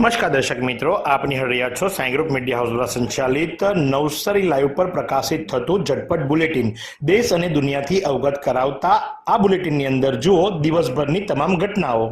નમસ્કાર દર્શક મિત્રો, આપ નિહાળી છો સાઈ ગ્રુપ મીડિયા હાઉસ દ્વારા સંચાલિત નવસારી લાઈવ પર પ્રકાશિત થતું ઝટપટ બુલેટિન. દેશ અને દુનિયાથી અવગત કરાવતા આ બુલેટિનની અંદર જુઓ દિવસભરની તમામ ઘટનાઓ.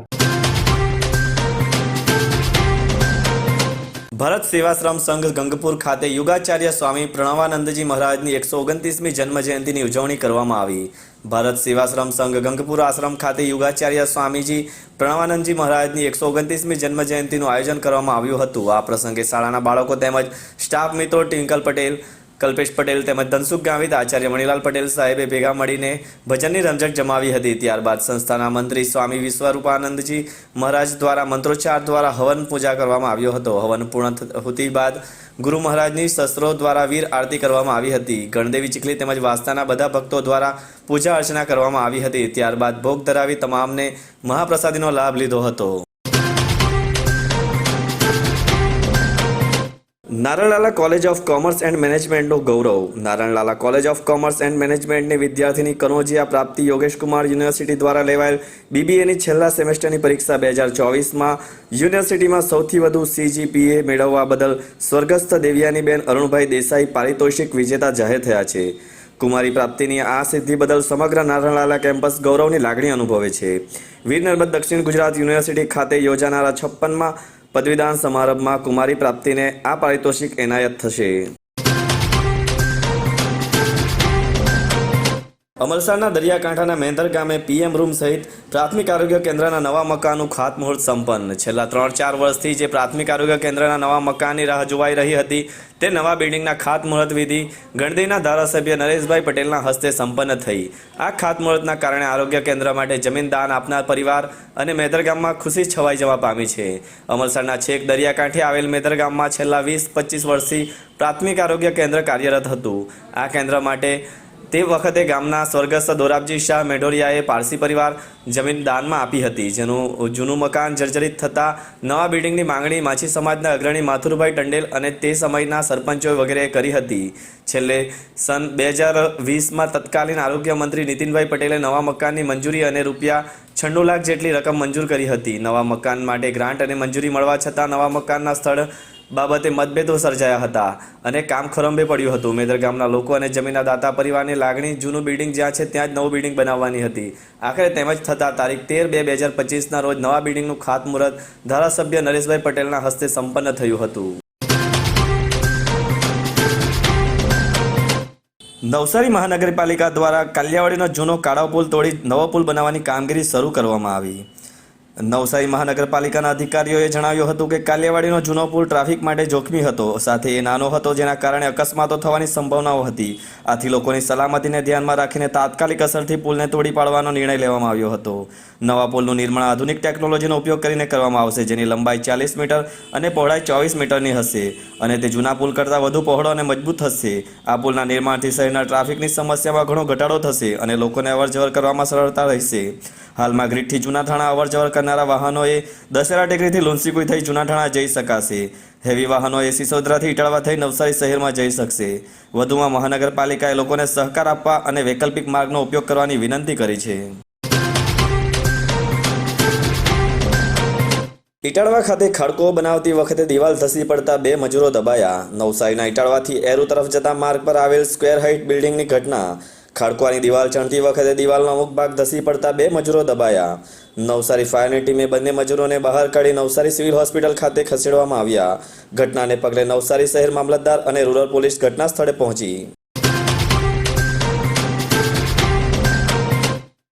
ભરત સેવાશ્રમ સંઘ ગંગપુર ખાતે યુગાચાર્ય સ્વામી પ્રણવાનંદજી મહારાજની એકસો ઓગણત્રીસમી જન્મ જયંતિની ઉજવણી કરવામાં આવી. ભારત સેવાશ્રમ સંઘ ગંગપુર આશ્રમ ખાતે યુગાચાર્ય સ્વામીજી પ્રણવાનંદજી મહારાજની એકસો ઓગણત્રીસમી જન્મ જયંતિનું આયોજન કરવામાં આવ્યું હતું. આ પ્રસંગે શાળાના બાળકો તેમજ સ્ટાફ મિત્રો ટિંકલ પટેલ, કલ્પેશ પટેલ તેમજ ધનસુખ ગાવિત, આચાર્ય મણિલાલ પટેલ સાહેબે ભેગા મળીને ભજનની રમઝટ જમાવી હતી. ત્યારબાદ સંસ્થાના મંત્રી સ્વામી વિશ્વરૂપાનંદજી મહારાજ દ્વારા મંત્રોચ્ચાર દ્વારા હવન પૂજા કરવામાં આવ્યો હતો. હવન પૂર્ણ હોતી બાદ ગુરુ મહારાજની શસ્ત્રો દ્વારા વીર આરતી કરવામાં આવી હતી. ગણદેવી ચીખલી તેમજ વાસ્તાના બધા ભક્તો દ્વારા પૂજા અર્ચના કરવામાં આવી હતી. ત્યારબાદ ભોગ ધરાવી તમામને મહાપ્રસાદીનો લાભ લીધો હતો. Naranlala college of commerce and મેનેજમેન્ટનું Gaurav. Naranlala college of commerce and મેનેજમેન્ટની વિદ્યાર્થીની કનોજિયા પ્રાપ્તિ યોગેશ કુમાર યુનિવર્સિટી દ્વારા લેવાયેલ બીબીએની છેલ્લા સેમેસ્ટરની પરીક્ષા બે હજાર ચોવીસમાં યુનિવર્સિટીમાં સૌથી વધુ સીજીપીએ મેળવવા બદલ સ્વર્ગસ્થ દેવિયાનીબેન અરુણભાઈ દેસાઈ પારિતોષિક વિજેતા જાહેર થયા છે. કુમારી પ્રાપ્તિની આ સિદ્ધિ બદલ સમગ્ર નારણલાલા કેમ્પસ ગૌરવની લાગણી અનુભવે છે. વીર નર્મદ દક્ષિણ ગુજરાત યુનિવર્સિટી ખાતે યોજાનારા છપ્પનમાં પદવીદાન સમારંભમાં કુમારી પ્રાપ્તિને આ પારિતોષિક એનાયત થશે. અમલસાડના દરિયાકાંઠાના મેંદર ગામે પીએમ રૂમ સહિત પ્રાથમિક આરોગ્ય કેન્દ્રના નવા મકાનનું ખાતમુહૂર્ત સંપન્ન. છેલ્લા ત્રણ ચાર વર્ષથી જે પ્રાથમિક આરોગ્ય કેન્દ્રના નવા મકાનની રાહ જોવાઈ રહી હતી તે નવા બિલ્ડિંગના ખાતમુહૂર્ત વિધિ ગણદીના ધારાસભ્ય નરેશભાઈ પટેલના હસ્તે સંપન્ન થઈ. આ ખાતમુહૂર્તના કારણે આરોગ્ય કેન્દ્ર માટે જમીન દાન આપનાર પરિવાર અને મેદરગામમાં ખુશી છવાઈ જવા પામી છે. અમરસરના છેક દરિયાકાંઠે આવેલ મેદરગામમાં છેલ્લા વીસ પચીસ વર્ષથી પ્રાથમિક આરોગ્ય કેન્દ્ર કાર્યરત હતું. આ કેન્દ્ર માટે તે વખતે ગામના સ્વર્ગસ્થ દોરાબજી શાહ મેઢોરિયાએ પારસી પરિવાર જમીન દાનમાં આપી હતી, જેનું જૂનું મકાન જર્જરિત થતાં નવા બિલ્ડિંગની માંગણી માછી સમાજના અગ્રણી માથુરભાઈ ટંડેલ અને તે સમયના સરપંચો વગેરેએ કરી હતી. છેલ્લે સન બે હજાર વીસમાં તત્કાલીન આરોગ્ય મંત્રી નીતિનભાઈ પટેલે નવા મકાનની મંજૂરી અને રૂપિયા છન્નું લાખ જેટલી રકમ મંજૂર કરી હતી. નવા મકાન માટે ગ્રાન્ટ અને મંજૂરી મળવા છતાં નવા મકાનના સ્થળ બાબતે મતભેદો સર્જાયા હતા અને કામ ખરંભે પડ્યું હતું. મેદર ગામના લોકો અને જમીનના દાતા પરિવારની લાગણી જૂનું બિલ્ડિંગ જ્યાં છે ત્યાં જ નવું બિલ્ડિંગ બનાવવાની હતી. આખરે તેમજ થતાં તારીખ તેર બે બે હજાર પચીસના રોજ નવા બિલ્ડિંગનું ખાતમુહૂર્ત ધારાસભ્ય નરેશભાઈ પટેલના હસ્તે સંપન્ન થયું હતું. નવસારી મહાનગરપાલિકા દ્વારા કાલિયાવાડીનો જૂનો કાળો પુલ તોડી નવો પુલ બનાવવાની કામગીરી શરૂ કરવામાં આવી. નવસારી મહાનગરપાલિકાના અધિકારીઓએ જણાવ્યું હતું કે કાલિયાવાડીનો જૂનો પુલ ટ્રાફિક માટે જોખમી હતો. સાથે એ નાનો હતો જેના કારણે અકસ્માતો થવાની સંભાવનાઓ હતી. આથી લોકોની સલામતીને ધ્યાનમાં રાખીને તાત્કાલિક અસરથી પુલને તોડી પાડવાનો નિર્ણય લેવામાં આવ્યો હતો. નવા પુલનું નિર્માણ આધુનિક ટેકનોલોજીનો ઉપયોગ કરીને કરવામાં આવશે, જેની લંબાઈ ચાલીસ મીટર અને પહોળાઈ ચોવીસ મીટરની હશે અને તે જૂના પુલ કરતાં વધુ પહોળો અને મજબૂત હશે. આ પુલના નિર્માણથી શહેરના ટ્રાફિકની સમસ્યામાં ઘણો ઘટાડો થશે અને લોકોને અવરજવર કરવામાં સરળતા રહેશે. હાલમાં ગ્રીડથી જૂનાથાણા અવરજવર કરનારા વાહનોએ દશેરા ટેકરીથી લુન્સીકુઈ થઈ જૂનાઠાણા જઈ શકાશે. હેવી વાહનોએ સિસોદરાથી ઇટાળવા થઈ નવસારી શહેરમાં જઈ શકશે. વધુમાં મહાનગરપાલિકાએ લોકોને સહકાર આપવા અને વૈકલ્પિક માર્ગનો ઉપયોગ કરવાની વિનંતી કરી છે. ઇટાળવા ખાતે ખડકો બનાવતી વખતે દિવાલ ધસી પડતા બે મજૂરો દબાયા. નવસારીના ઇટાળવાથી એરુ તરફ જતા માર્ગ પર આવેલ સ્ક્વેર હાઇટ બિલ્ડિંગની ઘટના ખાડકવાની દિવાલ ચણતી વખતે દિવાલનો અમુક ભાગ ધસી પડતા બે મજૂરો દબાયા. નવસારી ફાયરની ટીમે બંને મજૂરોને બહાર કાઢી નવસારી સિવિલ હોસ્પિટલ ખાતે ખસેડવામાં આવ્યા. ઘટનાને પગલે નવસારી શહેર મામલતદાર અને રૂરલ પોલીસ ઘટના સ્થળે પહોંચી.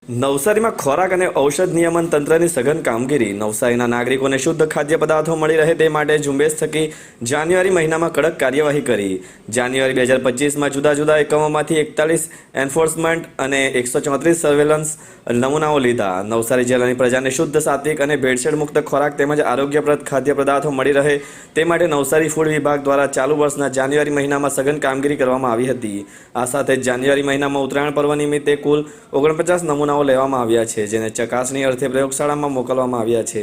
નવસારીમાં ખોરાક અને ઔષધ નિયમન તંત્રની સઘન કામગીરી. નવસારીના નાગરિકોને શુદ્ધ ખાદ્ય પદાર્થો મળી રહે તે માટે ઝુંબેશ થકી જાન્યુઆરી મહિનામાં કડક કાર્યવાહી કરી. જાન્યુઆરી બે હજાર પચીસમાં જુદા જુદા એકમોમાંથી એકતાલીસ એન્ફોર્સમેન્ટ અને એકસો ચોત્રીસ સર્વેલન્સ નમૂનાઓ લીધા. નવસારી જિલ્લાની પ્રજાને શુદ્ધ સાત્વિક અને ભેળસેળ મુક્ત ખોરાક તેમજ આરોગ્યપ્રદ ખાદ્ય પદાર્થો મળી રહે તે માટે નવસારી ફૂડ વિભાગ દ્વારા ચાલુ વર્ષના જાન્યુઆરી મહિનામાં સઘન કામગીરી કરવામાં આવી હતી. આ સાથે જાન્યુઆરી મહિનામાં ઉત્તરાયણ પર્વ નિમિત્તે કુલ ઓગણપચાસ નમૂનાઓ લેવામાં આવ્યા છે, જેને ચકાસણી અર્થે પ્રયોગશાળામાં મોકલવામાં આવ્યા છે.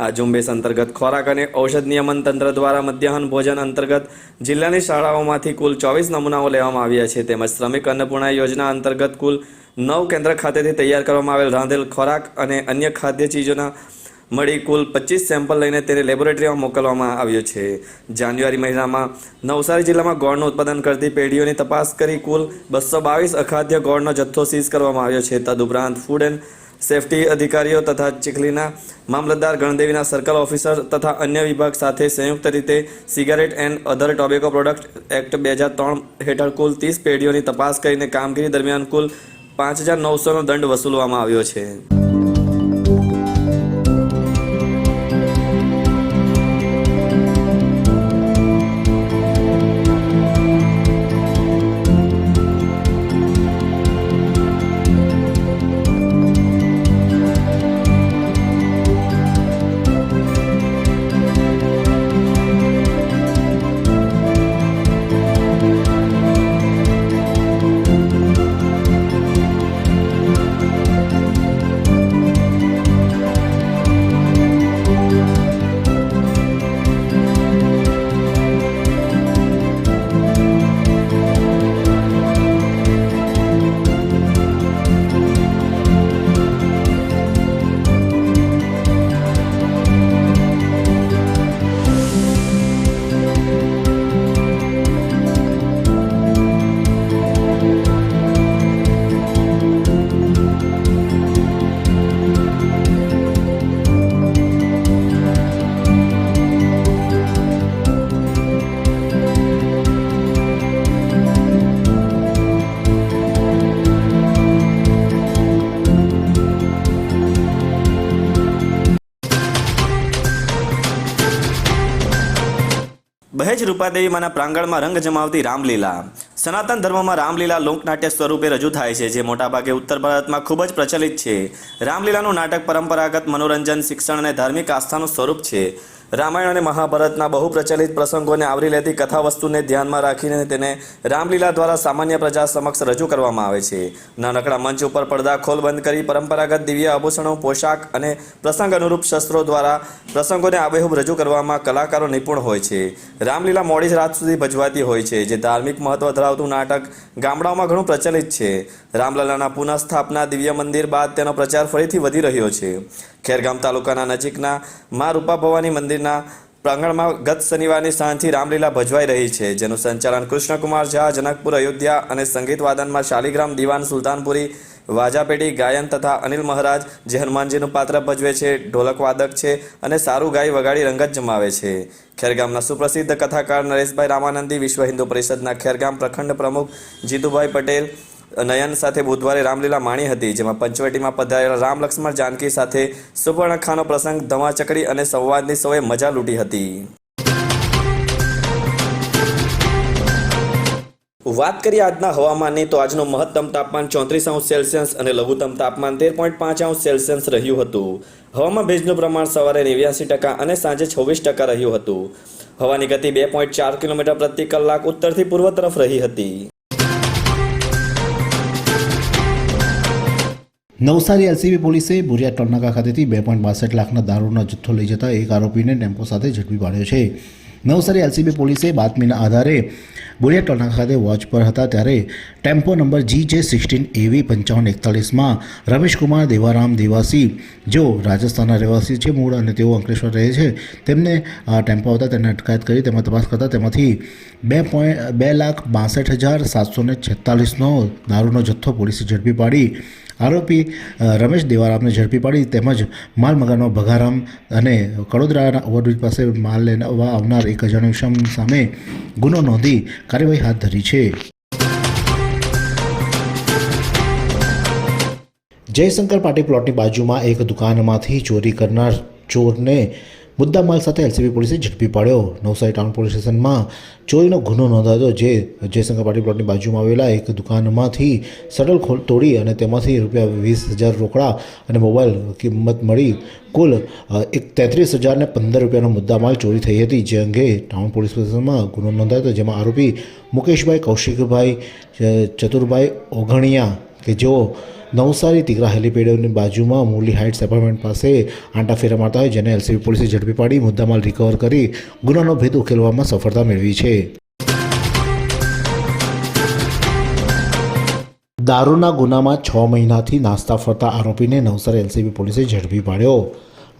આ ઝુંબેશ અંતર્ગત ખોરાક અને ઔષધ નિયમન તંત્ર દ્વારા મધ્યાહન ભોજન અંતર્ગત જિલ્લાની શાળાઓમાંથી કુલ ચોવીસ નમૂનાઓ લેવામાં આવ્યા છે. તેમજ શ્રમિક અન્નપૂર્ણા યોજના અંતર્ગત કુલ નવ કેન્દ્ર ખાતેથી તૈયાર કરવામાં આવેલ રાંધેલ ખોરાક અને અન્ય ખાદ્ય ચીજોના મળી કુલ પચીસ સેમ્પલ લઈને તેને લેબોરેટરીમાં મોકલવામાં આવ્યો છે. જાન્યુઆરી મહિનામાં નવસારી જિલ્લામાં ગોળનું ઉત્પાદન કરતી પેઢીઓની તપાસ કરી કુલ બસો બાવીસ અખાદ્ય ગોળનો જથ્થો સીઝ કરવામાં આવ્યો છે. તદુપરાંત ફૂડ એન્ડ સેફટી અધિકારીઓ તથા ચીખલીના મામલતદાર ગણદેવીના સર્કલ ઓફિસર તથા અન્ય વિભાગ સાથે સંયુક્ત રીતે cigarette and other tobacco product act બે હજાર ત્રણ હેઠળ કુલ ત્રીસ પેઢીઓની તપાસ કરીને કામગીરી દરમિયાન કુલ પાંચ હજાર નવસોનો દંડ વસૂલવામાં આવ્યો છે. બહેજ રૂપાદેવીમાંના પ્રાંગણમાં રંગ જમાવતી રામલીલા. સનાતન ધર્મમાં રામલીલા લોકનાટ્ય સ્વરૂપે રજૂ થાય છે, જે મોટાભાગે ઉત્તર ભારતમાં ખૂબ જ પ્રચલિત છે. રામલીલાનું નાટક પરંપરાગત મનોરંજન, શિક્ષણ અને ધાર્મિક આસ્થાનું સ્વરૂપ છે. રામાયણ અને મહાભારતના બહુ પ્રચલિત પ્રસંગોને આવરી લેતી કથા વસ્તુને ધ્યાનમાં રાખીને તેને રામલીલા દ્વારા સામાન્ય પ્રજા સમક્ષ રજૂ કરવામાં આવે છે. નાનકડા મંચ ઉપર પડદા ખોલ બંધ કરી પરંપરાગત દિવ્ય આભૂષણો, પોશાક અને પ્રસંગ અનુરૂપ શસ્ત્રો દ્વારા પ્રસંગોને આબેહૂબ રજૂ કરવામાં કલાકારો નિપુણ હોય છે. રામલીલા મોડી રાત સુધી ભજવાતી હોય છે, જે ધાર્મિક મહત્વ ધરાવતું નાટક ગામડાઓમાં ઘણું પ્રચલિત છે. રામલલાના પુનઃસ્થાપના દિવ્ય મંદિર બાદ તેનો પ્રચાર ફરીથી વધી રહ્યો છે. ખેરગામ તાલુકાના નજીકના મા રૂપા ભવાની મંદિરના પ્રાંગણમાં ગત શનિવારની સાંજથી રામલીલા ભજવાઈ રહી છે, જેનું સંચાલન કૃષ્ણકુમાર ઝા, જનકપુર, અયોધ્યા અને સંગીત વાદનમાં શાલિગ્રામ, દિવાન, સુલતાનપુરી, વાજાપેટી, ગાયન તથા અનિલ મહારાજ, જે હનુમાનજીનું પાત્ર ભજવે છે, ઢોલક વાદક છે અને સારું ગાય વગાડી રંગત જમાવે છે. ખેરગામના સુપ્રસિદ્ધ કથાકાર નરેશભાઈ રામાનંદી વિશ્વ હિન્દુ પરિષદના ખેરગામ પ્રખંડ પ્રમુખ જીતુભાઈ પટેલ નયન સાથે બુધવારે રામલીલા માણી હતી, જેમાં પંચવટીમાં પધારેલા રામ લક્ષ્મણ જાનકી સાથે સુપર્ણખાનો પ્રસંગ, ધમાચકડી અને સંવાદની સૌએ મજા લૂંટી હતી. વાત કરીએ આજના હવામાનની, તો આજનું મહત્તમ તાપમાન ચોત્રીસ અંશ સેલ્સિયસ અને લઘુત્તમ તાપમાન તેર પોઈન્ટ પાંચ અંશ સેલ્સિયસ રહ્યું હતું. હવામાં ભેજનું પ્રમાણ સવારે નેવ્યાસી ટકા અને સાંજે છવ્વીસ ટકા રહ્યું હતું. હવાની ગતિ બે પોઈન્ટ ચાર કિલોમીટર પ્રતિ કલાક ઉત્તરથી પૂર્વ તરફ રહી હતી. નવસારી એલસીબી પોલીસે બોરિયા ટોલનાકા ખાતેથી બે પોઈન્ટ બાસઠ લાખના દારૂનો જથ્થો લઈ જતા એક આરોપીને ટેમ્પો સાથે ઝડપી પાડ્યો છે. નવસારી એલસીબી પોલીસે બાતમીના આધારે બોરિયા ટોલનાકા ખાતે વોચ પર હતા ત્યારે ટેમ્પો નંબર જી જે સિક્સટીન એવી પંચાવન એકતાલીસમાં રમેશકુમાર દેવારામ દેવાસી જેઓ રાજસ્થાનના રહેવાસી છે, મૂળ અને તેઓ અંકલેશ્વર રહે છે, તેમને ટેમ્પો આવતા તેને અટકાયત કરી તેમાં તપાસ કરતા તેમાંથી બે પોઈન્ટ, બે લાખ બાસઠ હજાર સાતસો ને છેતાલીસનો દારૂનો જથ્થો પોલીસે ઝડપી પાડી આરોપી રમેશ દેવારામને ઝડપી પાડી તેમજ માલ મગાનો ભગારામ અને કડોદરાના ઓવરબ્રિજ પાસે માલ લેવા આવનાર એક અજાણ્યો સામે ગુનો નોંધી કાર્યવાહી હાથ ધરી છે. જયશંકર પાટી પ્લોટની બાજુમાં એક દુકાનમાંથી ચોરી કરનાર ચોરને મુદ્દામાલ સાથે એલસીબી પોલીસે ઝડપી પાડ્યો. નવસારી ટાઉન પોલીસ સ્ટેશનમાં ચોરીનો ગુનો નોંધાયો જે જયશંકર પાટી પ્લોટની બાજુમાં આવેલા એક દુકાનમાંથી સડલ ખોલ તોડી અને તેમાંથી રૂપિયા વીસ હજાર રોકડા અને મોબાઈલ કિંમત મળી કુલ એક તેત્રીસ હજાર ને પંદર રૂપિયાનો મુદ્દામાલ ચોરી થઈ હતી. જે અંગે ટાઉન પોલીસ સ્ટેશનમાં ગુનો નોંધાયો હતો, જેમાં આરોપી મુકેશભાઈ કૌશિકભાઈ ચતુરભાઈ ઓઘણિયા કે જેઓ નવસારી તિગરા હેલીપેડની બાજુમાં મુરલી હાઇટ્સ એપાર્ટમેન્ટ પાસે આંટા ફેરા મારતા હોય જેને એલસીબી પોલીસે ઝડપી પાડી મુદ્દામાલ રિકવર કરી ગુનાનો ભેદ ઉકેલવામાં સફળતા મેળવી છે. દારૂના ગુનામાં છ મહિનાથી નાસ્તા ફરતા આરોપીને નવસારી એલસીબી પોલીસે ઝડપી પાડ્યો.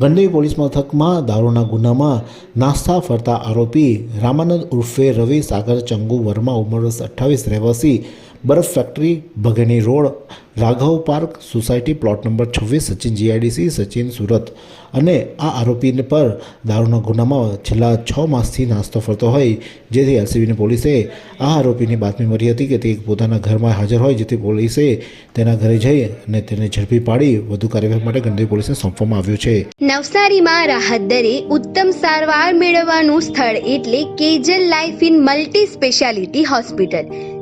ગંડેવી પોલીસ મથકમાં દારૂના ગુનામાં નાસ્તા ફરતા આરોપી રામાનંદ ઉર્ફે રવિ સાગર ચંગુ વર્મા ઉંમર વર્ષ અઠ્ઠાવીસ, રહેવાસી બરફ factory, Bhageni road, Raghav park, society plot number છવ્વીસ, સચિન જીઆઈડીસી, સચિન સુરત. અને આ આરોપીને પર દારૂના ગુનામાં છેલ્લા છ માસથી નાસ્તો ફરતો હોય, જેથી એલસીબીની પોલીસે આ આરોપીની બાતમી મળી હતી કે તે પોતાના ઘરમાં હાજર હોય, જેથી પોલીસે તેના ઘરે જઈ અને તેને ઝડપી પાડી વધુ કાર્યવાહી માટે ગંડોઈ પોલીસને સોંપવામાં આવ્યું છે. નવસારીમાં રાહત દરે ઉત્તમ સારવાર મેળવવાનું સ્થળ એટલે Kejal life in multi speciality hospital.